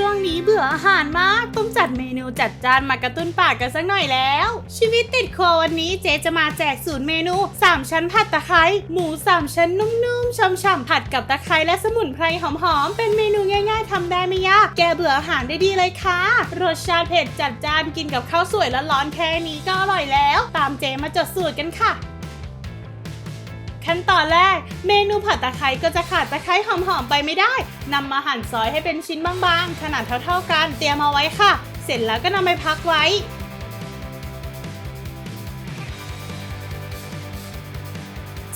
ช่วงนี้เบื่ออาหารมาก ต้องจัดเมนูจัดจานมากระตุ้นปากกันสักหน่อยแล้ว ชีวิตติดโควันนี้เจ๊จะมาแจกสูตรเมนู 3 ชั้นผัดตะไคร้หมู 3 ชั้นนุ่มๆช่ำๆผัดกับตะไคร้และสมุนไพรหอมๆ เป็นเมนูง่ายๆทำได้ไม่ยาก แกเบื่ออาหารได้ดีเลยค่ะ รสชาติเผ็ดจัดจานกินกับข้าวสวยร้อนๆแค่นี้ก็อร่อยแล้ว ตามเจ๊มาจดสูตรกันค่ะ ขั้นตอนแรก เมนูผัดตะไคร้ก็จะขาดตะไคร้หอมๆไปไม่ได้นำมาหั่นซอยให้เป็นชิ้นบางๆ ขนาดเท่าๆกัน เตรียมเอาไว้ค่ะ เสร็จแล้วก็นำไปพักไว้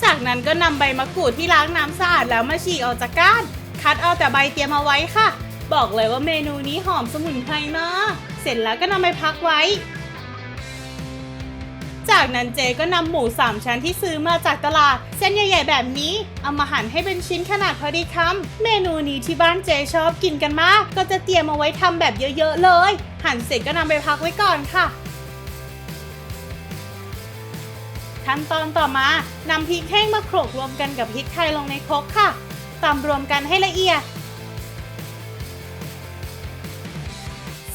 จากนั้นก็นำใบมะกรูดที่ล้างน้ำสะอาดแล้วมาฉีกออกจากก้าน คัดเอาแต่ใบเตรียมเอาไว้ค่ะ บอกเลยว่าเมนูนี้หอมสมุนไพรมาก เสร็จแล้วก็นำไปพักไว้ จากนั้นเจก็นำหมูสามชั้นที่ซื้อมาจากตลาด เส้นใหญ่ๆแบบนี้เอามาหั่นให้เป็นชิ้นขนาดพอดีคำเมนูนี้ที่บ้านเจชอบกินกันมาก ก็จะเตรียมเอาไว้ทำแบบเยอะๆเลย หั่นเสร็จก็นำไปพักไว้ก่อนค่ะขั้นตอนต่อมานำพริกแห้งมาโขลกรวมกันกับพริกไทยลงในครกค่ะตำรวมกันให้ละเอียด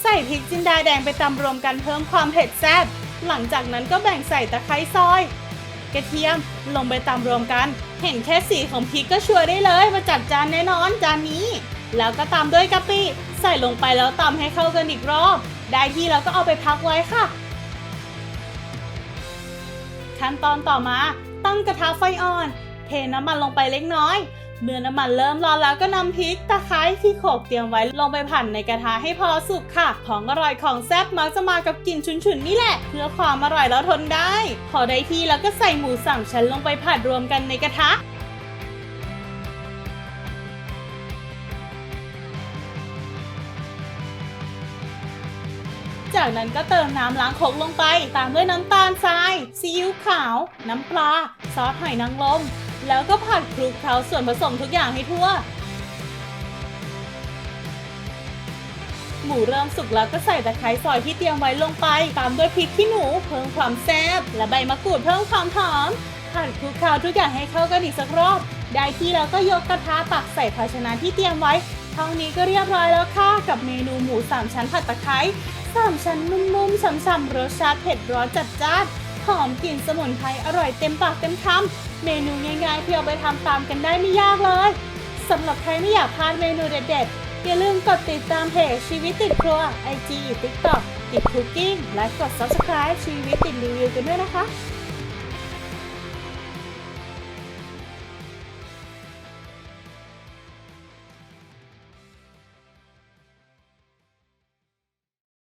ใส่พริกจินดาแดงไปตำรวมกันเพิ่มความเผ็ดแซ่บ หลังจากนั้นก็แบ่งใส่ตะไคร้ซอย กระเทียมลงไปตำรวมกัน เห็นแค่สีของพริกก็ชัวร์ได้เลยมาจัดจานแน่นอนจานนี้ แล้วก็ตามด้วยกะปิใส่ลงไปแล้วตำให้เข้ากันอีกรอบ ได้ที่แล้วก็เอาไปพักไว้ค่ะ ขั้นตอนต่อมาตั้งกระทะไฟอ่อน เทน้ำมันลงไปเล็กน้อย เมื่อน้ำมันเริ่มร้อนแล้วก็นำพริกตะไคร้ที่โขกเตรียมไว้ลงไปผัดในกระทะให้พอสุกค่ะ ของอร่อยของแซ่บมักจะมากับกลิ่นฉุนๆนี่แหละ เพื่อความอร่อยแล้วทนได้ พอได้ที่แล้วก็ใส่หมูสามชั้นลงไปผัดรวมกันในกระทะ จากนั้นก็เติมน้ำล้างครกลงไป ตามด้วยน้ำตาลทรายซีอิ๊วขาว น้ำปลา ซอสหอยนางรม แล้วก็ผัดคลุกเคล้าส่วนผสมทุกอย่างให้ทั่ว หมูเริ่มสุกแล้วก็ใส่ตะไคร้ซอยที่เตรียมไว้ลงไป ตามด้วยพริกขี้หนูเพิ่มความแซ่บและใบมะกรูดเพิ่มความหอมผัดคลุกเคล้าทุกอย่างให้เข้ากันอีกสักรอบ ได้ที่แล้วก็ยกกระทะตักใส่ภาชนะที่เตรียมไว้เท่านี้ก็เรียบร้อยแล้วค่ะ กับเมนูหมูสามชั้นผัดตะไคร้สามชั้นนุ่มๆฉ่ำๆรสชาติเผ็ดร้อนจัดจ้านหอมกลิ่นสมุนไพรอร่อยเต็มปากเต็มคำเมนูง่ายๆที่เอาไปทำตามกันได้ไม่ยากเลยสำหรับใครไม่อยากพลาดเมนูเด็ดๆ อย่าลืมกดติดตามเพจชีวิตติดครัว IG TikTok ติดคุกกิ้งและกด subscribe ชีวิตติดรีวิวกันด้วยนะคะ